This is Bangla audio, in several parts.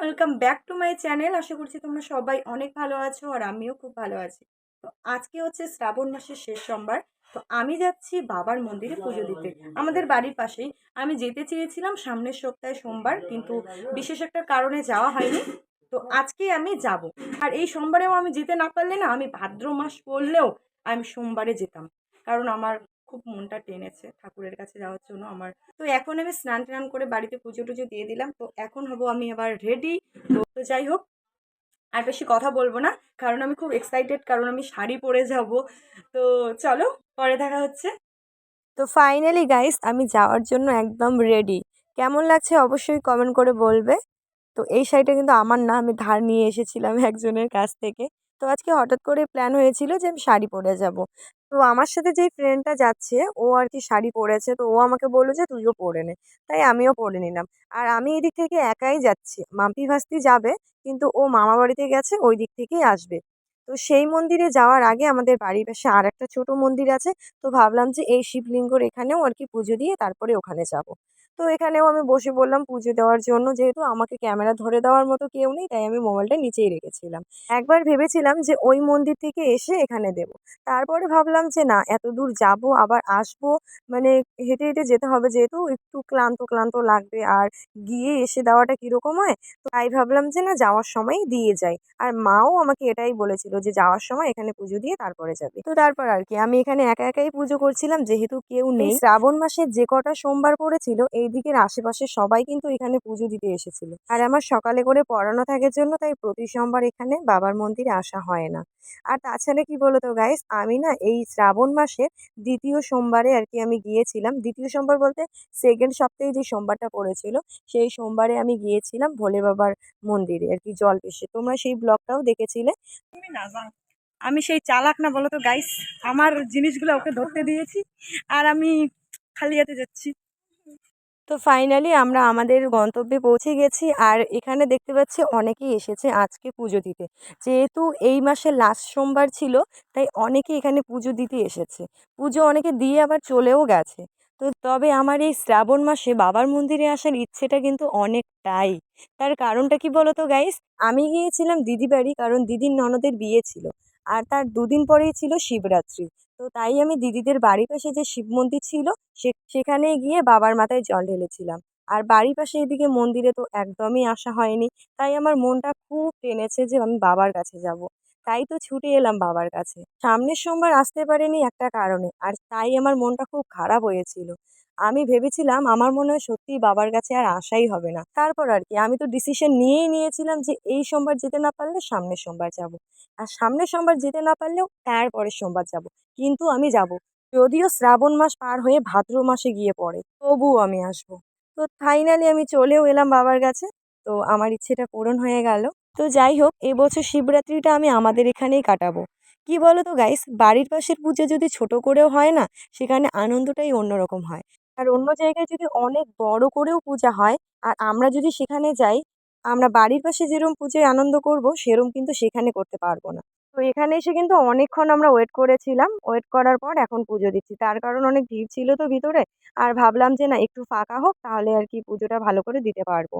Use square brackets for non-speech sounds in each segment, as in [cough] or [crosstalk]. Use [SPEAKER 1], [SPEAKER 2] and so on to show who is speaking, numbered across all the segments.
[SPEAKER 1] Welcome back to my channel আশা করছি তোমরা সবাই অনেক ভালো আছো আর আমিও খুব ভালো আছি। তো আজকে হচ্ছে শ্রাবণ মাসের শেষ সোমবার। তো আমি যাচ্ছি বাবার মন্দিরে পুজো দিতে। আমাদের বাড়ির পাশেই। আমি যেতে চেয়েছিলাম সামনের সপ্তাহে সোমবার, কিন্তু বিশেষ একটা কারণে যাওয়া হয়নি। তো আজকে আমি যাব। আর এই সোমবারেও আমি যেতে না পারলে না, আমি ভাদ্র মাস পড়লেও আমি সোমবারে যেতাম। কারণ আমার খুব মনটা টেনেছে ঠাকুরের কাছে যাওয়ার জন্য আমার। তো এখন আমি স্নান টান করে বাড়িতে পুজো টুজো দিয়ে দিলাম। তো এখন হব আমি আবার রেডি তো যাই হোক, আর বেশি কথা বলব না। কারণ আমি খুব এক্সাইটেড কারণ আমি শাড়ি পরে যাব। তো চলো, পরে দেখা হচ্ছে। তো ফাইনালি গাইস আমি যাওয়ার জন্য একদম রেডি কেমন লাগছে অবশ্যই কমেন্ট করে বলবে। তো এই শাড়িটা কিন্তু আমার না, আমি ধার নিয়ে এসেছিলাম একজনের কাছ থেকে। তো আজকে হঠাৎ করে প্ল্যান হয়েছিল যে আমি শাড়ি পরে যাব। তো আমার সাথে যেই ফ্রেন্ডটা যাচ্ছে, ও আর কি শাড়ি পরেছে, তো ও আমাকে বলল যে তুইও পরে নে। তাই আমিও পরে নিলাম। আর আমি এদিক থেকে একাই যাচ্ছি। মাম্পি ভাস্তি যাবে, কিন্তু ও মামা বাড়িতে গেছে, ওই দিক থেকেই আসবে। তো সেই মন্দিরে যাওয়ার আগে আমাদের বাড়ির পাশে আর একটা ছোটো মন্দির আছে। তো ভাবলাম যে এই শিবলিঙ্গর এখানেও আর কি পুজো দিয়ে তারপরে ওখানে যাব। তো এখানেও আমি বসে বললাম পুজো দেওয়ার জন্য। যেহেতু আমাকে ক্যামেরা ধরে দেওয়ার মতো কেউ নেই, তাই আমি মোবাইলটা নিচেই রেখেছিলাম। একবার ভেবেছিলাম যে ওই মন্দির থেকে এসে এখানে দেব। তারপরে ভাবলাম যে না এত দূর যাব, আবার আসব। মানে হেঁটে হেঁটে যেতে হবে যেহেতু একটু ক্লান্ত ক্লান্ত লাগবে আর গিয়ে এসে দেওয়াটা কীরকম হয়? তো তাই ভাবলাম যে না, যাওয়ার সময় দিয়ে যাই। আর মাও আমাকে এটাই বলেছিল যে যাওয়ার সময় এখানে পুজো দিয়ে তারপরে যাবে। তো তারপর আর কি আমি এখানে একা একাই পুজো করছিলাম যেহেতু কেউ নেই। শ্রাবণ মাসে যে কটা সোমবার পড়েছিল এই দিকের আশেপাশে সবাই কিন্তু এখানে পুজো দিতে এসেছিল। আর আমার সকালে করে পড়ানো থাকার জন্য তাই প্রতি সোমবার এখানে বাবার মন্দিরে আসা হয় না। আর তাছাড়া কি বলতো গাইস আমি না এই শ্রাবণ মাসের দ্বিতীয় সোমবারে আর কি আমি গিয়েছিলাম। দ্বিতীয় সোমবার বলতে সেকেন্ড সপ্তাহে যে সোমবারটা পড়েছিল সেই সোমবারে আমি গিয়েছিলাম ভোলে বাবার মন্দিরে আর কি জল পেশে। তোমরা সেই ব্লগটাও দেখেছিলে? তুমি না আমি সেই চালাক না, বলো তো গাইস আমার জিনিসগুলো ওকে ধরতে দিয়েছি আর আমি খালি হাতে যাচ্ছি। তো ফাইনালি আমরা আমাদের গন্তব্যে পৌঁছে গেছি আর এখানে দেখতে পাচ্ছি অনেকেই এসেছে আজকে পুজো দিতে। যেহেতু এই মাসে লাস্ট সোমবার ছিল, তাই অনেকে এখানে পুজো দিতে এসেছে। পুজো অনেকে দিয়ে আবার চলেও গেছে। তো তবে আমার এই শ্রাবণ মাসে বাবার মন্দিরে আসার ইচ্ছেটা কিন্তু অনেকটাই। তার কারণটা কি বলো তো গাইস আমি গিয়েছিলাম দিদি বাড়ি কারণ দিদির ননদের বিয়ে ছিল। আর তার দুদিন পরেই ছিল শিবরাত্রি। তো তাই আমি দিদিদের বাড়ির পাশে যে শিব মন্দির ছিল সেখানে গিয়ে বাবার মাথায় জল ঢেলেছিলাম। আর বাড়ির পাশে এদিকে মন্দিরে তো একদমই আসা হয়নি। তাই আমার মনটা খুব টেনেছে যে আমি বাবার কাছে যাব। তাই তো ছুটে এলাম বাবার কাছে। সামনের সোমবার আসতে পারিনি একটা কারণে, আর তাই আমার মনটা খুব খারাপ হয়েছিল। আমি ভেবেছিলাম আমার মনে হয় সত্যিই বাবার কাছে আর আসাই হবে না। তারপর আর কি, আমি তো ডিসিশন নিয়েই নিয়েছিলাম যে এই সোমবার যেতে না পারলে সামনের সোমবার যাব। আর সামনের সোমবার যেতে না পারলেও তারপরের সোমবার যাব। কিন্তু আমি যাব। যদিও শ্রাবণ মাস পার হয়ে ভাদ্র মাসে গিয়ে পড়ে, তবুও আমি আসব। তো ফাইনালি আমি চলেও এলাম বাবার কাছে। তো আমার ইচ্ছেটা পূরণ হয়ে গেল। তো যাই হোক এবছর শিবরাত্রিটা আমি আমাদের এখানেই কাটাবো। কি বলো তো গাইস বাড়ির পাশের পুজো যদি ছোট করেও হয় না, সেখানে আনন্দটাই অন্যরকম হয়। আর অন্য জায়গায় যদি অনেক বড় করেও পূজা হয়, আর আমরা যদি সেখানে যাই, আমরা বাড়ির পাশে যেরকম পুজোয় আনন্দ করব সেরকম কিন্তু সেখানে করতে পারব না। তো এখানে এসে কিন্তু অনেকক্ষণ আমরা ওয়েট করেছিলাম ওয়েট করার পর এখন পুজো দিচ্ছি। তার কারণ অনেক ভিড় ছিল তো ভিতরে, আর ভাবলাম যে না, একটু ফাঁকা হোক, তাহলে আর কি পুজোটা ভালো করে দিতে পারব।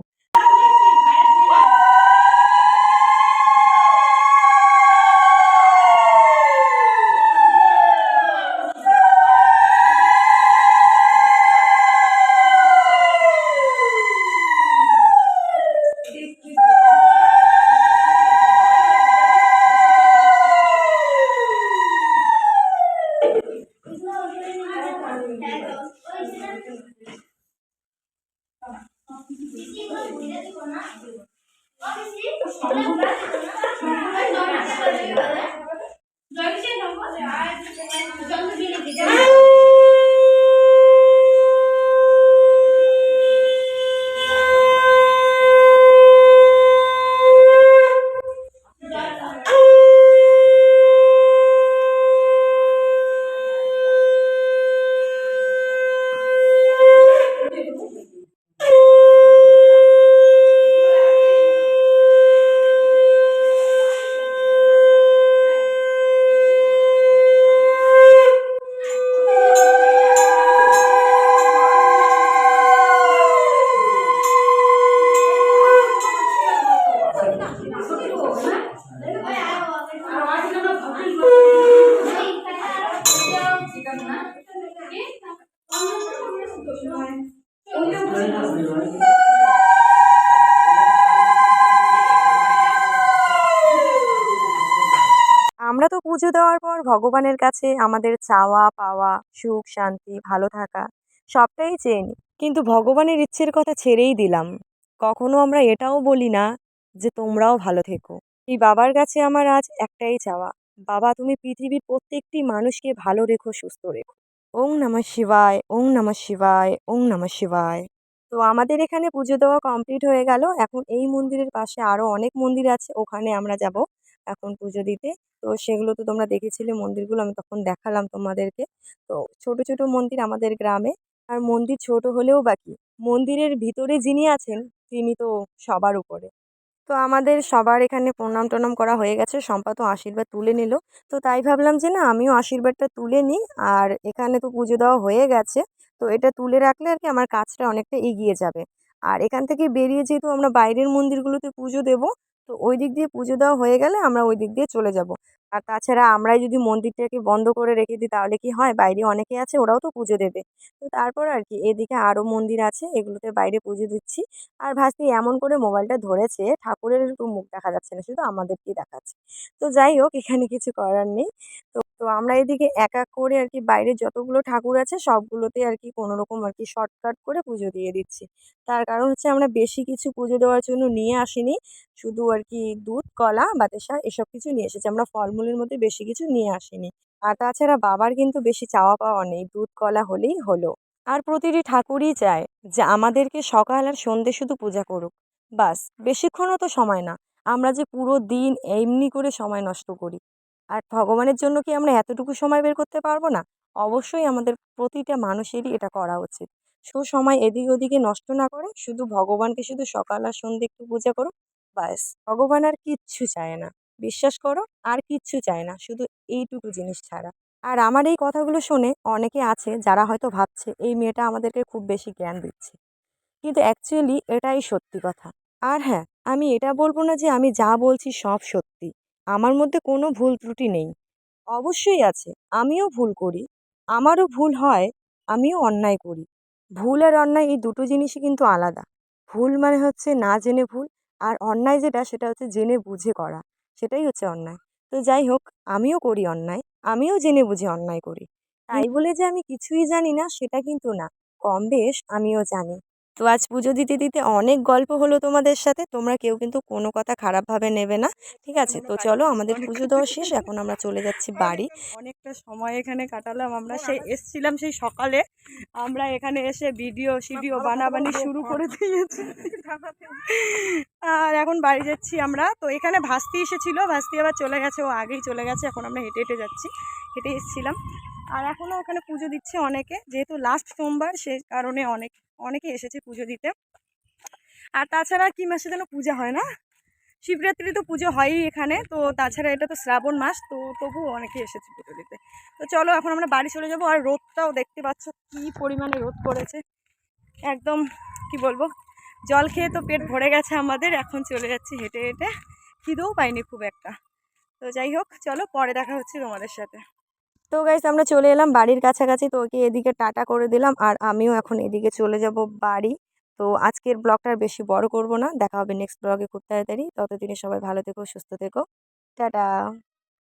[SPEAKER 1] পুজো দেওয়ার পর ভগবানের কাছে আমাদের চাওয়া, পাওয়া, সুখ, শান্তি, ভালো থাকা সবটাই চেয়ে নিই। কিন্তু ভগবানের ইচ্ছের কথা ছেড়েই দিলাম। কখনো আমরা এটাও বলি না যে তোমরাও ভালো থেকো। এই বাবার কাছে আমার আজ একটাই চাওয়া, বাবা, তুমি পৃথিবীর প্রত্যেকটি মানুষকে ভালো রেখো, সুস্থ রেখো। ওং নমঃ শিবায়, ওং নমঃ শিবায়, ওং নমঃ শিবায়। তো আমাদের এখানে পুজো দেওয়া কমপ্লিট হয়ে গেল। এখন এই মন্দিরের পাশে আরও অনেক মন্দির আছে, ওখানে আমরা যাব। এখন পুজো দিতে। তো সেগুলো তো তোমরা দেখেছিলে, মন্দিরগুলো আমি তখন দেখালাম তোমাদেরকে। তো ছোট ছোট মন্দির আমাদের গ্রামে। আর মন্দির ছোট হলেও বাকি। মন্দিরের ভিতরে যিনি আছেন, তিনি তো সবার উপরে। তো আমাদের সবার এখানে প্রণাম টনাম করা হয়ে গেছে সম্পা তো আশীর্বাদ তুলে নিল। তো তাই ভাবলাম যে না, আমিও আশীর্বাদটা তুলে নিই। আর এখানে তো পুজো দেওয়া হয়ে গেছে। তো এটা তুলে রাখলে আর কি আমার কাজটা অনেকটা এগিয়ে যাবে। আর এখান থেকে বেরিয়ে যেহেতু আমরা বাইরের মন্দিরগুলোতে পুজো দেবো তো ওই দিক দিয়ে পুজো দেওয়া হয়ে গেলে আমরা ওই দিক দিয়ে চলে যাব। আর তাছাড়া আমরাই যদি মন্দিরটাকে বন্ধ করে রেখে দিই তাহলে কি হয়? বাইরে অনেকে আছে ওরাও তো পুজো দেবে। তো তারপর আর কি এদিকে আরও মন্দির আছে, এগুলোতে বাইরে পুজো দিচ্ছি। আর ভাস্তি এমন করে মোবাইলটা ধরেছে, ঠাকুরের মুখ দেখা যাচ্ছে না, শুধু আমাদেরকেই দেখাচ্ছে। তো যাই হোক, এখানে কিছু করার নেই। তো তো আমরা এদিকে এক এক করে আর কি বাইরে যতগুলো ঠাকুর আছে সবগুলোতে আর কি কোনো রকম আর কি শর্টকাট করে পুজো দিয়ে দিচ্ছি। তার কারণ হচ্ছে আমরা বেশি কিছু পুজো দেওয়ার জন্য নিয়ে আসিনি। শুধু আর কি দুধ, কলা বাতাসা এসব কিছু নিয়ে এসেছি। আমরা ফলমূলের মধ্যে বেশি কিছু নিয়ে আসিনি। আর তাছাড়া বাবার কিন্তু বেশি চাওয়া পাওয়া নেই। দুধ, কলা হলেই হলো। আর প্রতিটি ঠাকুরই চায় যে আমাদেরকে সকাল আর সন্ধে শুধু পূজা করুক। বাস, বেশিক্ষণও তো সময় না। আমরা যে পুরো দিন এমনি করে সময় নষ্ট করি। আর ভগবানের জন্য কি আমরা এতটুকু সময় বের করতে পারব না? অবশ্যই আমাদের প্রতিটা মানুষেরই এটা করা উচিত। সময় এদিক ওদিকে নষ্ট না করে, শুধু ভগবানকে শুধু সকাল আর সন্ধে একটু পূজা করুক। ব্যাস ভগবান আর কিচ্ছু চায় না। বিশ্বাস করো, আর কিচ্ছু চায় না, শুধু এইটুকু জিনিস ছাড়া। আর আমার এই কথাগুলো শুনে অনেকে আছে যারা হয়তো ভাবছে, এই মেয়েটা আমাদেরকে খুব বেশি জ্ঞান দিচ্ছে। কিন্তু অ্যাকচুয়ালি এটাই সত্যি কথা। আর হ্যাঁ আমি এটা বলব না যে আমি যা বলছি সব সত্যি। আমার মধ্যে কোনো ভুল ত্রুটি নেই। অবশ্যই আছে, আমিও ভুল করি। আমারও ভুল হয়, আমিও অন্যায় করি। ভুল আর অন্যায় এই দুটো জিনিসই কিন্তু আলাদা। ভুল মানে হচ্ছে না জেনে ভুল আর অন্যায় যেটা সেটা হচ্ছে জেনে বুঝে করা। সেটাই হচ্ছে অন্যায়। তো যাই হোক আমিও করি অন্যায় আমিও জেনে বুঝে অন্যায় করি। তাই বলে যে আমি কিছুই জানি না সেটা কিন্তু না। কম বেশ আমিও জানি। তো আজ পুজো দিতে দিতে অনেক গল্প হলো তোমাদের সাথে। তোমরা কেউ কিন্তু কোনো কথা খারাপভাবে নেবে না ঠিক আছে? তো চলো আমাদের পুজো দেওয়া শেষ এখন আমরা [laughs] চলে যাচ্ছি বাড়ি। অনেকটা সময় এখানে কাটালাম আমরা। সেই এসছিলাম সেই সকালে। আমরা এখানে এসে ভিডিও সিডিও বানাবানি শুরু করে [laughs] দিয়েছি। আর এখন বাড়ি যাচ্ছি আমরা। তো এখানে ভাস্তি এসেছিল। ভাস্তি আবার চলে গেছে। ও আগেই চলে গেছে। এখন আমরা হেঁটে হেঁটে যাচ্ছি। হেঁটে এসেছিলাম। আর এখনও ওখানে পুজো দিচ্ছে অনেকে। যেহেতু লাস্ট সোমবার, সে কারণে অনেক, অনেকে এসেছে পুজো দিতে। আর তাছাড়া কি মাসে যেন পূজা হয় না? শিবরাত্রি তো পুজো হয়ই এখানে, তো তাছাড়া এটা তো শ্রাবণ মাস, তো তবুও অনেকে এসেছে পুজো দিতে। তো চলো, এখন আমরা বাড়ি চলে যাব। আর রোদটাও দেখতে পাচ্ছ, কি পরিমাণে রোদ পড়েছে। একদম, কি বলব, জল খেয়ে তো পেট ভরে গেছে আমাদের, এখন চলে যাচ্ছি হেঁটে হেঁটে। খিদেও পাইনি খুব একটা। তো যাই হোক, চলো, পরে দেখা হচ্ছে তোমাদের সাথে। তো গাইস আমরা চলে এলাম বাড়ির কাছাকাছি। তো ওকে এদিকে টাটা করে দিলাম আর আমিও এখন এদিকে চলে যাব বাড়ি। তো আজকের ব্লগটা আর বেশি বড় করব না। দেখা হবে নেক্সট ব্লগে খুব তাড়াতাড়ি। ততদিনে সবাই ভালো থেকো, সুস্থ থেকো। টাটা।